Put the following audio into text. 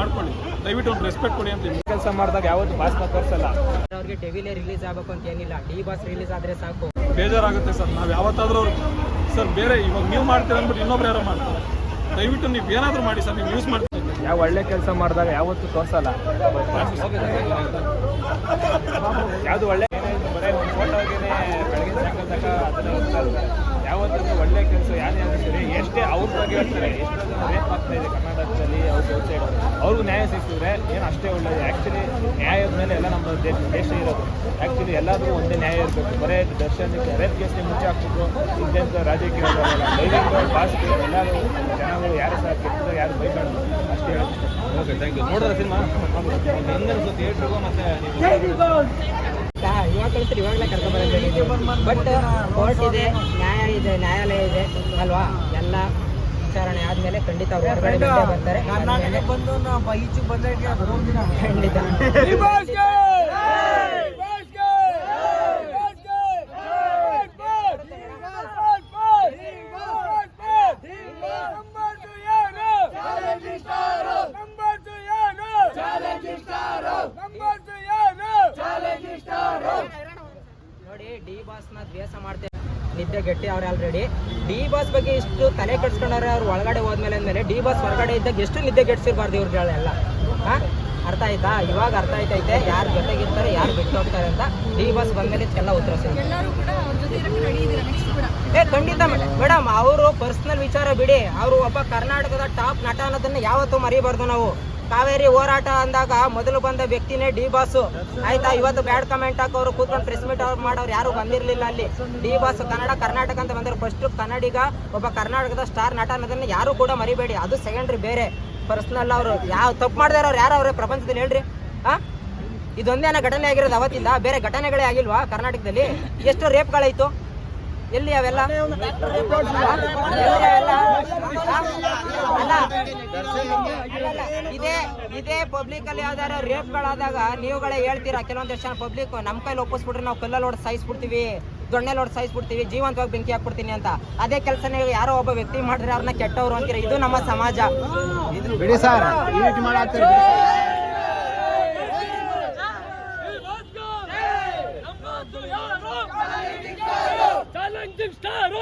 ಮಾಡ್ಕೊಳ್ಳಿ. ದಯವಿಟ್ಟು ಒಂದು ರೆಸ್ಪೆಕ್ಟ್ ಕೊಡಿ ಅಂತ ಕೆಲಸ ಮಾಡಿದಾಗ ಯಾವತ್ತು ಬಾಸ್ನ ತೋರಿಸಲ್ಲ. ಅವ್ರಿಗೆ ಟೆವಿಲೇ ರಿಲೀಸ್ ಆಗಬೇಕು ಅಂತ ಏನಿಲ್ಲ. ಡಿ ಬಾಸ್ ರಿಲೀಸ್ ಆದ್ರೆ ಸಾಕು. ಬೇಜಾರಾಗುತ್ತೆ ಸರ್. ನಾವು ಯಾವತ್ತಾದ್ರೂ ಸರ್ ಬೇರೆ ಇವಾಗ ನೀವು ಮಾಡ್ತೀರ ಅಂದ್ಬಿಟ್ಟು ಇನ್ನೊಬ್ರು ಯಾರೋ ಮಾಡ್ತಾರೆ. ದಯವಿಟ್ಟು ನೀವು ಏನಾದರೂ ಮಾಡಿ ಸರ್ ನೀವು ಯೂಸ್ ಮಾಡ್ತೀರಿ. ಯಾವ ಒಳ್ಳೆ ಕೆಲಸ ಮಾಡಿದಾಗ ಯಾವತ್ತು ತೋರಿಸಲ್ಲ. ಯಾವುದು ಒಳ್ಳೆ ಬರೀ ಒಂದು ಫೋಟೋಗೆನೆ ಬೆಳಗಿನ ಸಾಯಂಕಾಲ ತನಕ ಅದನ್ನ ಹೋಗ್ತಾ ಇರ್ತಾರೆ. ಯಾವತ್ತೂ ಒಳ್ಳೆ ಕೆಲಸ ಯಾರೇ ಆದ್ರೂ ಎಷ್ಟೇ ಅವ್ರ ಬಗ್ಗೆ ಹೇಳ್ತಾರೆ ಎಷ್ಟೋ ಆಗ್ತಾ ಇದೆ. ಕರ್ನಾಟಕದಲ್ಲಿ ಅವ್ರ ಔಟ್ ಸೈಡ್ ಅವ್ರಿಗೂ ನ್ಯಾಯ ಸಿಕ್ಕಿದ್ರೆ ಏನು ಅಷ್ಟೇ ಒಳ್ಳೆಯದು ಆ್ಯಕ್ಚುಲಿ ನ್ಯಾಯದ ಮೇಲೆ ಎಲ್ಲ ನಮ್ಮ ದೇಶ ದೇಶ ಇರೋದು. ಆ್ಯಕ್ಚುಲಿ ಎಲ್ಲಾದರೂ ಒಂದೇ ನ್ಯಾಯ ಇರಬೇಕು. ಬರೇ ದರ್ಶನಕ್ಕೆ ರೇಪ್ ಕೇಸ್ಗೆ ಮುಂಚೆ ಹಾಕ್ಬಿಟ್ಟು ಇಂತೆಂಥ ರಾಜಕೀಯ ಡೈವಿಂಗ್ ಭಾಷೆ ಎಲ್ಲರೂ ಜನಗಳು ಯಾರು ಸಹ ಕೆಟ್ಟರು ಯಾರು ಬೈಬಾರ್ದು. ಅಷ್ಟೇ ಹೇಳ್ತಾರೆ ಓಕೆ ಥ್ಯಾಂಕ್ ಯು ನೋಡಿದ್ರೆ ಸಿನಿಮಾ? ಹೆಂಗನ್ಸು ಥಿಯೇಟ್ರಿಗೂ ಮತ್ತೆ ಇವಾಗ ಕಳಿಸ್ರಿ ಇವಾಗಲೇ ಕರ್ಕೊಂಡ್ಬರೋದು ಬಟ್ ಕೋರ್ಟ್ ಇದೆ ನ್ಯಾಯ ಇದೆ ನ್ಯಾಯಾಲಯ ಇದೆ ಅಲ್ವಾ? ಎಲ್ಲ ವಿಚಾರಣೆ ಆದ್ಮೇಲೆ ಖಂಡಿತ ಅವ್ರು ಹೊರಗಡೆ ಬಂದೇ ಬರ್ತಾರೆ. ಆದ್ಮೇಲೆ ಬಂದು ನಾವು ಈಚೆ ಬಂದಾಗ ಖಂಡಿತ. ನೋಡಿ ಡಿ ಬಾಸ್ನ ದ್ವೇಷ ಮಾಡ್ತೇವೆ ನಿದ್ದೆ ಗಟ್ಟಿ ಅವ್ರೆ ಆಲ್ರೆಡಿ ಡಿ ಬಾಸ್ ಬಗ್ಗೆ ಇಷ್ಟು ತಲೆ ಕಟ್ಸ್ಕೊಂಡವ್ರೆ ಅವ್ರು ಒಳಗಡೆ ಹೋದ್ಮೇಲೆ ಅಂದ್ಮೇಲೆ ಡಿ ಬಾಸ್ ಹೊರಗಡೆ ಇದ್ದಾಗ ಎಷ್ಟು ನಿದ್ದೆ ಗೆಡ್ಸಿರ್ಬಾರ್ದು ಇವ್ರುಗಳೆಲ್ಲ? ಎಲ್ಲ ಅರ್ಥ ಆಯ್ತಾ? ಇವಾಗ ಅರ್ಥ ಆಯ್ತೈತೆ. ಯಾರು ಜೊತೆಗಿರ್ತಾರೆ ಯಾರು ಬಿಟ್ಟು ಹೋಗ್ತಾರೆ ಅಂತ ಡಿ ಬಾಸ್ ಬಂದ್ಮೇಲೆ ಎಲ್ಲ ಉತ್ತರ ಏ ಖಂಡಿತ ಮೇಡಮ್ ಅವರು ಪರ್ಸನಲ್ ವಿಚಾರ ಬಿಡಿ. ಅವರು ಒಬ್ಬ ಕರ್ನಾಟಕದ ಟಾಪ್ ನಟ ಅನ್ನೋದನ್ನ ಯಾವತ್ತೂ ಮರಿಬಾರ್ದು ನಾವು. ಕಾವೇರಿ ಹೋರಾಟ ಅಂದಾಗ ಮೊದಲು ಬಂದ ವ್ಯಕ್ತಿನೇ ಡಿ ಬಾಸು. ಆಯ್ತಾ ಇವತ್ತು ಬ್ಯಾಡ್ ಕಮೆಂಟ್ ಹಾಕೋರು ಕೂತ್ಕೊಂಡು ಪ್ರೆಸ್ ಮೀಟ್ ಅವ್ರು ಮಾಡೋರು ಯಾರು ಬಂದಿರಲಿಲ್ಲ ಅಲ್ಲಿ. ಡಿ ಬಾಸ್ ಕನ್ನಡ ಕರ್ನಾಟಕ ಅಂತ ಬಂದ್ರೆ. ಫಸ್ಟ್ ಕನ್ನಡಿಗ ಒಬ್ಬ ಕರ್ನಾಟಕದ ಸ್ಟಾರ್ ನಟ ಅನ್ನೋದನ್ನ ಯಾರು ಕೂಡ ಮರಿಬೇಡಿ. ಅದು ಸೆಕೆಂಡ್ರಿ ಬೇರೆ. ಪರ್ಸನಲ್ ಅವರು. ಯಾವ ತಪ್ಪು ಮಾಡಿದಾರ ಅವ್ರು ಯಾರು ಅವರೇ? ಪ್ರಪಂಚದಲ್ಲಿ ಹೇಳ್ರಿ. ಹಾ ಇದೊಂದೇನ ಘಟನೆ ಆಗಿರೋದು ಅವತ್ತಿಂದ. ಬೇರೆ ಘಟನೆಗಳೇ ಆಗಿಲ್ವಾ ಕರ್ನಾಟಕದಲ್ಲಿ? ಎಷ್ಟು ರೇಪ್ಗಳಾಯ್ತು ಎಲ್ಲಿ ಅವೆಲ್ಲ? ಇದೇ ಇದೇ ಪಬ್ಲಿಕ್ ಅಲ್ಲಿ ಯಾವ್ದಾರ ರೇಪ್ಗಳಾದಾಗ ನೀವುಗಳೇ ಹೇಳ್ತೀರಾ ಕೆಲವೊಂದಿಷ್ಟು ಜನ ಪಬ್ಲಿಕ್ ಕೈಯಲ್ಲಿ ಕೈಲಿ ಒಪ್ಪಿಸ್ಬಿಟ್ರೆ ನಾವು ಕಲ್ಲಲ್ಲಿ ಹೊಡೆದು ಸಾಯಿಸ್ಬಿಡ್ತೀವಿ ದೊಣ್ಣೆಲ್ಲಿ ಹೊಡೆದು ಸಾಯಿಸ್ಬಿಡ್ತೀವಿ ಜೀವಂತವಾಗಿ ಬೆಂಕಿ ಹಾಕ್ಬಿಡ್ತೀನಿ ಅಂತ ಅದೇ ಕೆಲಸನ ಯಾರೋ ಒಬ್ಬ ವ್ಯಕ್ತಿ ಮಾಡಿದ್ರೆ ಅವ್ರನ್ನ ಕೆಟ್ಟವ್ರು ಅಂತೀರಾ ಇದು ನಮ್ಮ ಸಮಾಜ ಬಿಡಿ ಸರ್ ಚಾಲೆಂಜಿಂಗ್ ಸ್ಟಾರ್